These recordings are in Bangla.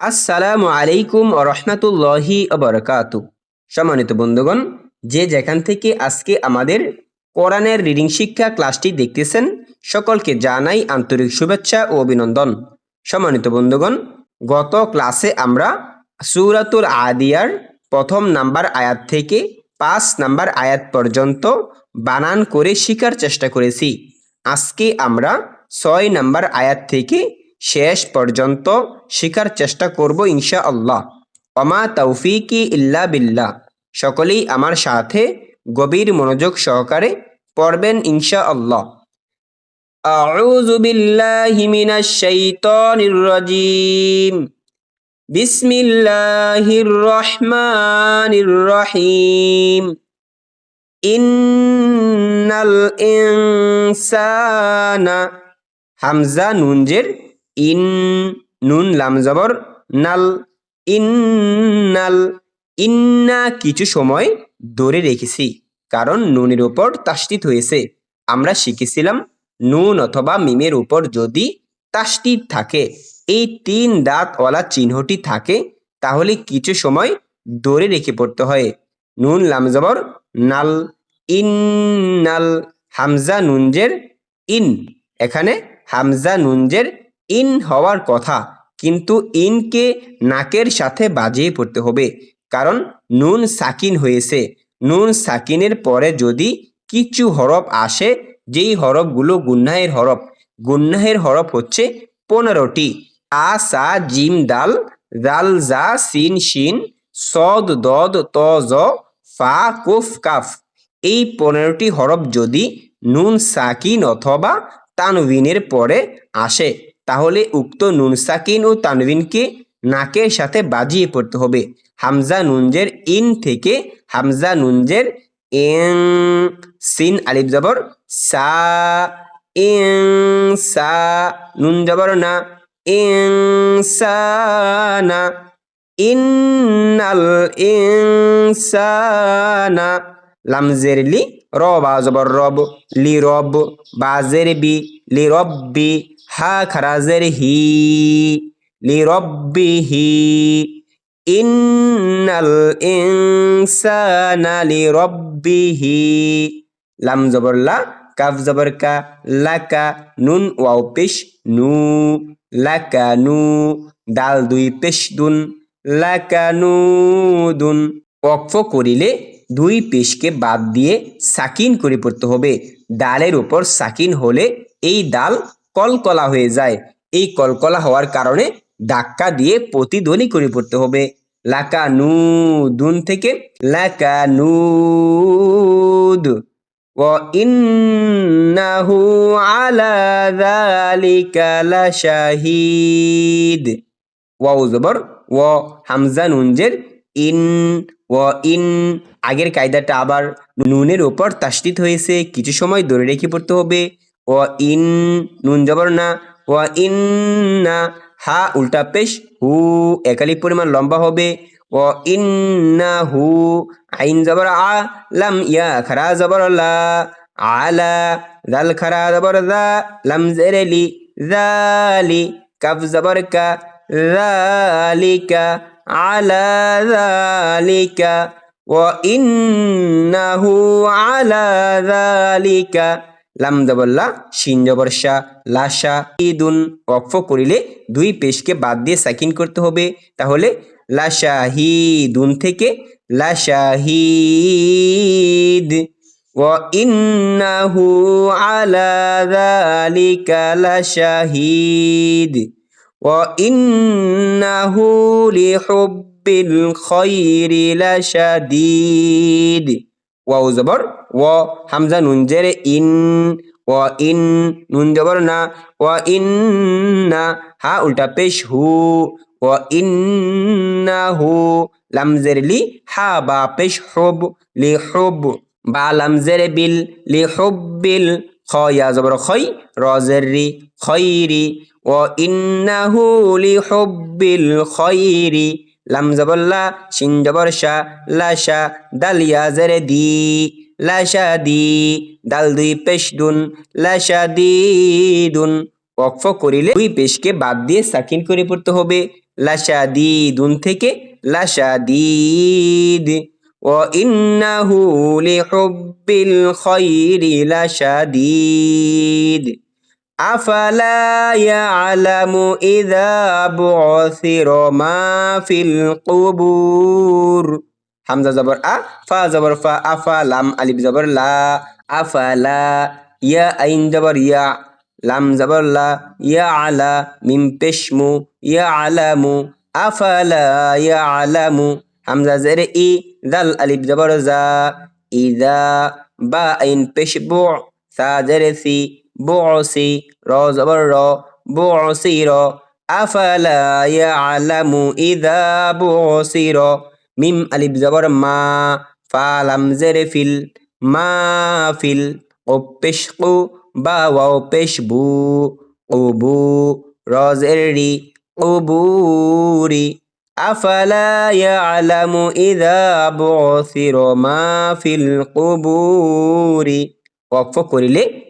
আসসালামু আলাইকুম রহমতুল্লাহি বরকাত। সম্মানিত বন্ধুগণ, যে যেখান থেকে আজকে আমাদের কোরআনের রিডিং শিক্ষা ক্লাসটি দেখতেছেন, সকলকে জানাই আন্তরিক শুভেচ্ছা ও অভিনন্দন। সম্মানিত বন্ধুগণ, গত ক্লাসে আমরা সুরাতুল আদিয়ার প্রথম নাম্বার আয়াত থেকে পাঁচ নাম্বার আয়াত পর্যন্ত বানান করে শেখার চেষ্টা করেছি। আজকে আমরা ছয় নাম্বার আয়াত থেকে শেষ পর্যন্ত শেখার চেষ্টা করব ইনশা আল্লাহ অমা তৌফিকি ইল্লা বিল্লাহ সকলেই আমার সাথে গভীর মনোযোগ সহকারে পড়বেন ইনশা আল্লাহ أعوذ بالله من الشيطان الرجيم بسم الله الرحمن الرحيم إن الإنسان হামজা নুনজের ইন নুন লাম জবর নাল। ইন্নাল ইন্না কিছু সময় ধরে রেখেছি, কারণ নুনের উপর তাস্তিত হয়েছে। আমরা শিখেছিলাম নুন অথবা মিমের উপর যদি তাস্তিত থাকে, এই তিন দাঁতওয়ালা চিহ্নটি থাকে, তাহলে কিছু সময় ধরে রেখে পড়তে হয়। নুন লাম জবর নাল। ইন্নাল হামজা নুনজের ইন। এখানে হামজা নুনজের ইন হওয়ার কথা, কিন্তু ইনকে নাকের সাথে বাজিয়ে পড়তে হবে, কারণ নুন সাকিন হয়েছে। নুন সাকিনের পরে যদি কিছু হরফ আসে, যেই হরফগুলো গুন্নাহের হরফ গুন্নাহের হরফ হচ্ছে পনেরোটি। আ, সা, জিম, দাল দাল, জা, সিন, শিন, সদ, দদ, ত, জ, ফা, কুফ, কাফ। এই পনেরোটি হরফ যদি নুন সাকিন অথবা তানবিনের পরে আসে তাহলে উক্ত নুন সাকিন ও তানবিনকে নাকের সাথে বাজিয়ে পড়তে হবে। হামজা নুনজের ইন থেকে হামজা নুনজের এং, সিন, আলিফ জবর, সা ইং সা, নুন জবর না ইং সা, না, ইন্নাল ইনসানা লামজের লি র বা জবর রব, লি রব, বাজের বি, লি রব্বি হা খারাজের হি লি রব্বি হি ইন্নাল ইনসানা লি রব্বিহি লাম জবর লা, কাফ জবর কা, লাকা নুন, ওয়াও পেশ নু। লাকা নু দাল দুই পেশ দুন। লাকা নু দুন। অক্ফ করিলে দুই পেশকে বাদ দিয়ে সাকিন করে পড়তে হবে। ডালের উপর সাকিন হলে এই ডাল কলকলা হয়ে যায় এই কলকলা হওয়ার কারণে ধাক্কা দিয়ে প্রতিধ্বনি করে পড়তে হবে লাকা নু দুন থেকে লাকা নুদ وإنه على ذلك لشهيد ওয়াও জবর ও হামজা নুনজের ইন ও ইন আগের কায়দাটা আবার নুনের উপর তাস্তিত হয়েছে কিছু সময় ধরে রেখে পড়তে হবে ও ইন, নুন জবর না। ও ইন না, হা উল্টা পেশ, হু একালি পরিমাণ লম্বা হবে। ও ইন না, হু আইন জবর আ, লাম ইয়া খারা জবর লা। আলা জাল খারা জবর দা, লাম জেরেলি জালি কাফ জবর কা জালিকা আলা জালিকা ও ইন্নাহু আলা জালিকা লাম জবল্লা শিন জবরসা লাশা ঈদুন ওয়াকফ করিলে দুই পেশকে বাদ দিয়ে সাকিন করতে হবে তাহলে লাশাহিদুন থেকে লাশাহিদ وإنه على ذلك لشهيد وإنه لحب الخير لشديد ওয়াও জবর, ও হামজা নুন জেরে ইন, ও ইন নুন জবর না, ও ইন না, হা উল্টা পেশ হু, ও ইন না হু লামজের লি, হা বা পেশ হব, লি হব, বা লামজের বিল, লি হব্বিল খয়া জবর খই রজের রি খৈরি ও ইন্নাহু লি হব্বিল খৈরি লাম জবল্লা শিন জবর শা লাশা দাল ইয়াজের দি লাশা দি দাল দুই পেশ দুন লাশা দি দুন ওকফ করিলে দুই পেশকে বাদ দিয়ে সাকিন করে পড়তে হবে লাশাদিদুন থেকে লাশাদিদ وإنه لحب الخير لشديد أفلا يعلم إذا بعثر ما في القبور حمزة زبر أ فا زبر فا أفا لام ألف زبر لا أفلا يا أين زبر يا لام زبر لا يا على من بشمو يا علم أفلا يا علم حمزة زر إي ذل ألف زبر زا إذا با أين بشبوع ثا زر ثي বুসি র জবর র বুসি র আফালা ইয়া আলামু ইদা বুসি র মিম আলিফ জবর মা ফা লাম জেরে ফিল মা ফিল ও বা ওয়াও পেশ বু উবু রজের রি উবুরি আফালা ইয়ালামু ইদা বুসির মা ফিল কুবুরি ওয়াকফ করিলে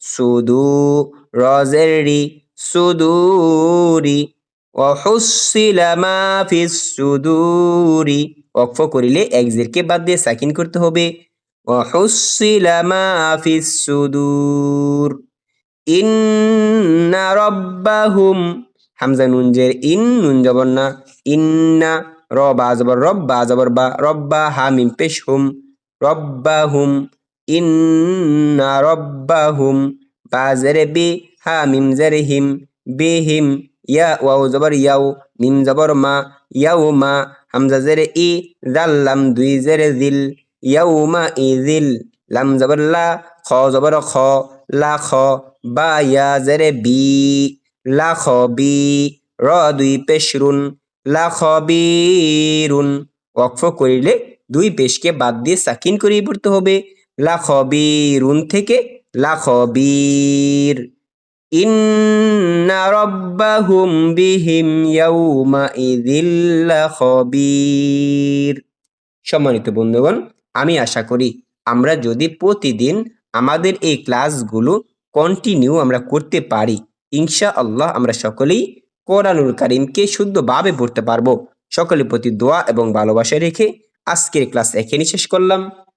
সুদু রজের রি সুদুরি অহসিলামা ফিস সুদুরি। অক্ষ করিলে একজেরকে বাদ দিয়ে সাকিন করতে হবে। অহসিলামা ফিস সুদুর। ইন্না রব্বাহুম, হামজা নুনজের ইন, নুন জবর না। ইন্না র বা জবর, রব্বা জবর বা রব্বা হামিম পেশ হুম। রব্বা হুম ইন্না রব্বাহুম বা জেরে বি হা মিম জেরে হিম বিহিম ইয়া ওয়াও জবর ইয়াও মিম জবর মা ইয়াও মা হামজা জেরে ই জাল লাম দুই জেরে জিল ইয়াও মা ই জিল লাম জবর লা খ জবর খ লা খ বা ইয়া জেরে বি লা খ বি র দুই পেশরুন লা খ বিরুন ওয়াকফ করিলে দুই পেশকে বাদ দিয়ে সাকিন করে পড়তে হবে। লা খ বিরুন থেকে লা খ বীর ইন্না রব্বাহুম বিহিম ইয়াউমা ইযিল্লা খবীর সম্মানিত বন্ধুগণ, আমি আশা করি আমরা যদি প্রতিদিন আমাদের এই ক্লাসগুলো কন্টিনিউ আমরা করতে পারি ইনশা আল্লাহ আমরা সকলেই কোরআনুল কারিমকে শুদ্ধভাবে পড়তে পারব। সকলের প্রতি দোয়া এবং ভালোবাসা রেখে আজকের ক্লাস এখানেই শেষ করলাম।